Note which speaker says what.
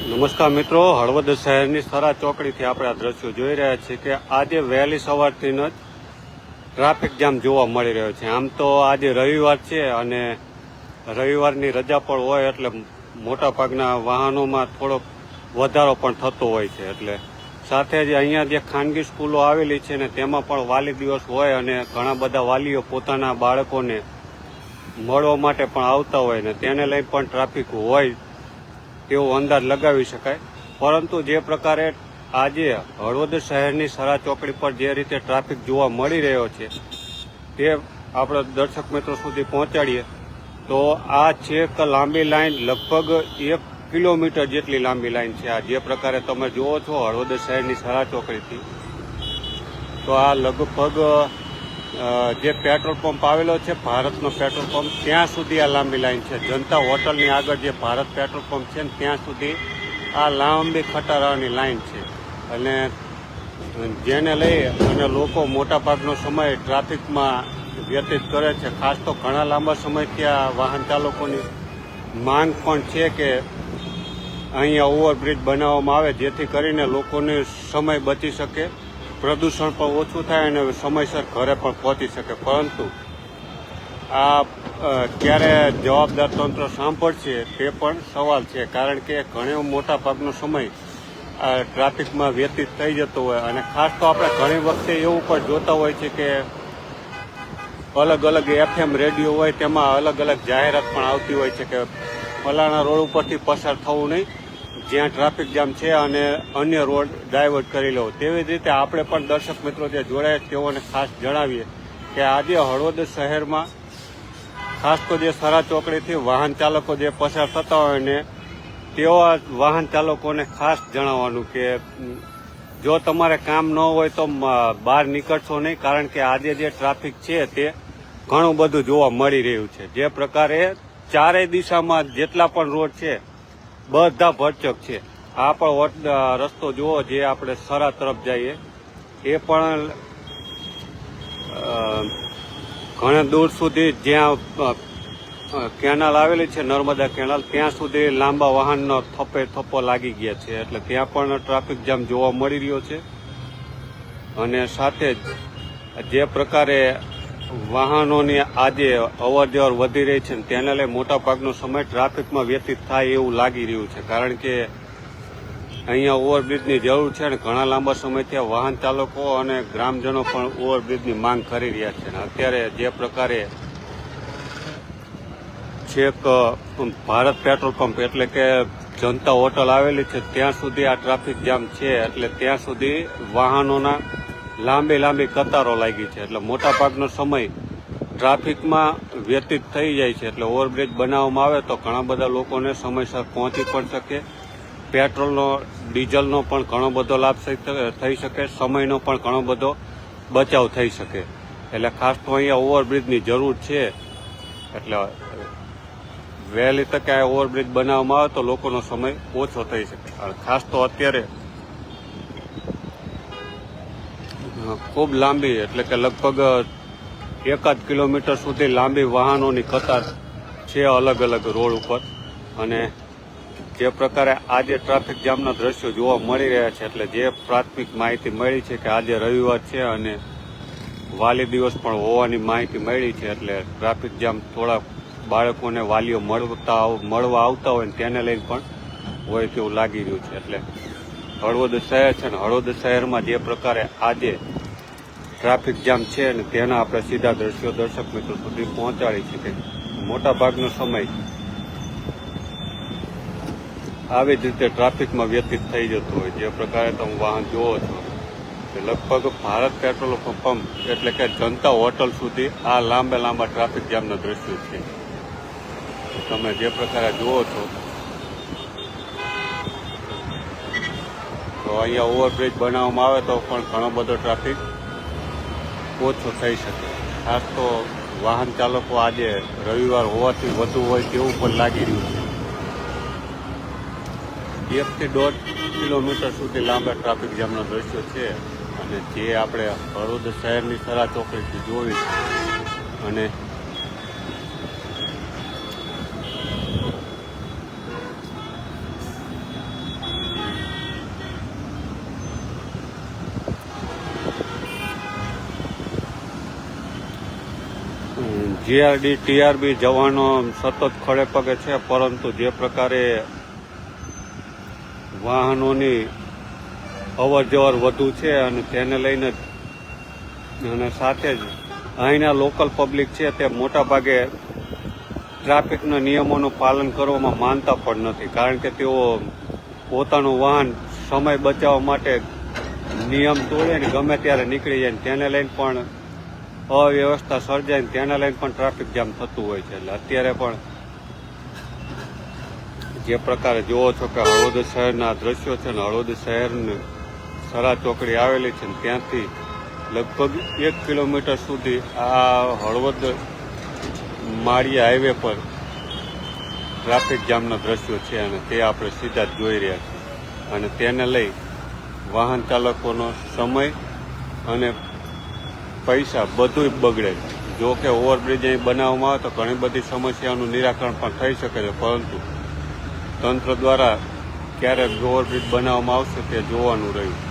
Speaker 1: નમસ્કાર મિત્રો, હળવદ શહેરની સરા ચોકડીથી આપણે આ દ્રશ્યો જોઈ રહ્યા છીએ કે આજે વહેલી સવારથી જ ટ્રાફિક જામ જોવા મળી રહ્યો છે. આમ તો આજે રવિવાર છે અને રવિવારની રજા પણ હોય એટલે મોટા ભાગના વાહનોમાં થોડોક વધારો પણ થતો હોય છે. એટલે સાથે જ અહીંયા જે ખાનગી સ્કૂલો આવેલી છે ને તેમાં પણ વાલી દિવસ હોય અને ઘણા બધા વાલીઓ પોતાના બાળકોને મળવા માટે પણ આવતા હોય ને તેને લઈ પણ ટ્રાફિક હોય તેવો અંદાજ લગાવી શકાય. પરંતુ જે પ્રકારે આજે હળવદ શહેરની સરા ચોકડી પર જે રીતે ટ્રાફિક જોવા મળી રહ્યો છે, તે આપણે દર્શક મિત્રો સુધી પહોંચાડીએ, તો આ છેક લાંબી લાઈન, લગભગ એક કિલોમીટર જેટલી લાંબી લાઈન છે આ. જે પ્રકારે તમે જુઓ છો હળવદ શહેરની સરા ચોકડીથી, તો આ લગભગ જે પેટ્રોલ પંપ આવેલો છે, ભારતનો પેટ્રોલ પંપ, ત્યાં સુધી આ લાંબી લાઈન છે. જનતા હોટલની આગળ જે ભારત પેટ્રોલ પંપ છે ને, ત્યાં સુધી આ લાંબી ખટારાની લાઈન છે. અને જેને લઈ અને લોકો મોટાભાગનો સમય ટ્રાફિકમાં વ્યતીત કરે છે, ખાસ તો ઘણા લાંબા સમયથી આ વાહન ચાલકોની માંગ પણ છે કે અહીંયા ઓવરબ્રિજ બનાવવામાં આવે, જેથી કરીને લોકોને સમય બચી શકે. પ્રદૂષણ પણ ઓછું થાય અને સમયસર ઘરે પણ પહોંચી શકે. પરંતુ આ ક્યારે જવાબદાર તંત્ર સાંભળશે તે પણ સવાલ છે. કારણ કે ઘણો મોટા ભાગનો સમય આ ટ્રાફિકમાં વ્યતીત થઈ જતો હોય અને ખાસ તો આપણે ઘણી વખતે એવું પણ જોતા હોય છે કે અલગ અલગ એફએમ રેડિયો હોય તેમાં અલગ અલગ જાહેરાત પણ આવતી હોય છે કે ફલાણા રોડ ઉપરથી પસાર થવું નહીં. જ્યાં ટ્રાફિક જામ છે અને અન્ય રોડ ડાયવર્ટ કરી લો તેવી જ રીતે આપણે પણ દર્શક મિત્રો જે જોડાયા તેઓને ખાસ જણાવીએ કે આજે હળવદ શહેરમાં, ખાસ તો જે સરા ચોકડીથી વાહન ચાલકો જે પસાર થતા હોય ને તેવા વાહન ચાલકોને ખાસ જણાવવાનું કે, જો તમારે કામ ન હોય તો બહાર નીકળશો નહીં, કારણ કે આજે જે ટ્રાફિક છે તે ઘણું બધું જોવા મળી રહ્યું છે. જે પ્રકારે ચારેય દિશામાં જેટલા પણ રોડ છે બધા ભરચક છે. આ પણ રસ્તો જુઓ જે આપણે સરા તરફ જઈએ. એ પણ ઘણા દૂર સુધી જ્યાં કેનાલ આવેલી છે, નર્મદા કેનાલ, ત્યાં સુધી લાંબા વાહનનો થપ્પે થપ્પો લાગી ગયા છે. એટલે ત્યાં પણ ટ્રાફિક જામ જોવા મળી રહ્યો છે. અને સાથે જ જે પ્રકારે વાહનોની આજે અવર જવર વધી રહી છે તેને લઈ મોટા ભાગનો સમય ટ્રાફિકમાં વ્યતીત થાય એવું લાગી રહ્યું છે. કારણ કે અહીંયા ઓવરબ્રિજની જરૂર છે અને ઘણા લાંબા સમયથી વાહન ચાલકો અને ગ્રામજનો પણ ઓવરબ્રિજની માંગ કરી રહ્યા છે. અને અત્યારે જે પ્રકારે છેક ભારત પેટ્રોલ પંપ એટલે કે જનતા હોટલ આવેલી છે, ત્યાં સુધી આ ટ્રાફિક જામ છે. એટલે ત્યાં સુધી વાહનોના લાંબી લાંબી કતારો લાગી છે. એટલે મોટા ભાગનો સમય ટ્રાફિકમાં વ્યતીત થઈ જાય છે. એટલે ઓવરબ્રિજ બનાવવામાં આવે તો ઘણા બધા લોકોને સમયસર પહોંચી પણ શકે. પેટ્રોલનો, ડીઝલનો પણ ઘણો બધો લાભ થઈ- શકે સમયનો પણ ઘણો બધો બચાવ થઈ શકે. એટલે ખાસ તો અહીંયા ઓવરબ્રિજની જરૂર છે. એટલે વહેલી તકે આ ઓવરબ્રિજ બનાવવામાં આવે તો લોકોનો સમય ઓછો થઈ શકે. અને ખાસ તો અત્યારે ખૂબ લાંબી, એટલે કે લગભગ એકાદ કિલોમીટર સુધી લાંબી વાહનોની કતાર છે અલગ અલગ રોડ ઉપર. અને જે પ્રકારે આજે ટ્રાફિક જામના દ્રશ્યો જોવા મળી રહ્યા છે, એટલે જે પ્રાથમિક માહિતી મળી છે કે આજે રવિવાર છે અને વાલી દિવસ પણ હોવાની માહિતી મળી છે, એટલે ટ્રાફિક જામ થોડા બાળકોને વાલીઓ મળતા મળવા આવતા હોય તેને લઈને પણ હોય તેવું લાગી રહ્યું છે, એટલે હળવદ શહેર છે ને હળવદ શહેરમાં જે પ્રકારે આજે ટ્રાફિક જામ છે અને તેના આપણે સીધા દ્રશ્યો દર્શક મિત્રો સુધી પહોંચાડી શકે. મોટા ભાગનો સમય આવી જ રીતે ટ્રાફિકમાં વ્યતીત થઈ જતો હોય. જે પ્રકારે તમે વાહન જોવો છો. લગભગ ભારત પેટ્રોલ પંપ એટલે કે જનતા હોટલ સુધી આ લાંબા લાંબા ટ્રાફિક જામના દ્રશ્યો છે. તમે જે પ્રકારે જુઓ છો તો અહીંયા ઓવરબ્રિજ બનાવવામાં આવે તો પણ ઘણો બધો ટ્રાફિક ઓછો થઈ શકે. ખાસ તો વાહન ચાલકો આજે રવિવાર હોવાથી વધુ હોય તેવું પણ લાગી રહ્યું છે. એકથી દોઢ કિલોમીટર સુધી લાંબા ટ્રાફિક જામના દ્રશ્યો છે અને જે આપણે હળવદ શહેરની સરા ચોકડીથી જોઈ અને જીઆરડી ટીઆરબી જવાનો સતત ખડે પગે છે, પરંતુ જે પ્રકારે વાહનોની અવર જવર વધુ છે અને તેને લઈને અને સાથે જ અહીંના લોકલ પબ્લિક છે તે મોટા ભાગે ટ્રાફિકના નિયમોનું પાલન કરવામાં માનતા પણ નથી, કારણ કે તેઓ પોતાનું વાહન સમય બચાવવા માટે નિયમ તોડે ગમે ત્યારે નીકળી જાય તેને લઈને પણ અવ્યવસ્થા સર્જાય ને તેને લઈને પણ ટ્રાફિક જામ થતું હોય છે. એટલે અત્યારે પણ જે પ્રકારે જુઓ છો કે હળવદ શહેરના દ્રશ્યો છે ને, હળવદ શહેરની સરા ચોકડી આવેલી છે ને, ત્યાંથી લગભગ એક કિલોમીટર સુધી આ હળવદ માળિયા હાઈવે પર ટ્રાફિક જામના દ્રશ્યો છે અને તે આપણે સીધા જ જોઈ રહ્યા છીએ. અને તેને લઈ વાહન ચાલકોનો સમય અને પૈસા બધું બગડે. જો કે ઓવરબ્રિજ અહીં બનાવવામાં આવે તો ઘણી બધી સમસ્યાઓનું નિરાકરણ પણ થઈ શકે છે, પરંતુ તંત્ર દ્વારા ક્યારે ઓવરબ્રિજ બનાવવામાં આવશે તે જોવાનું રહ્યું.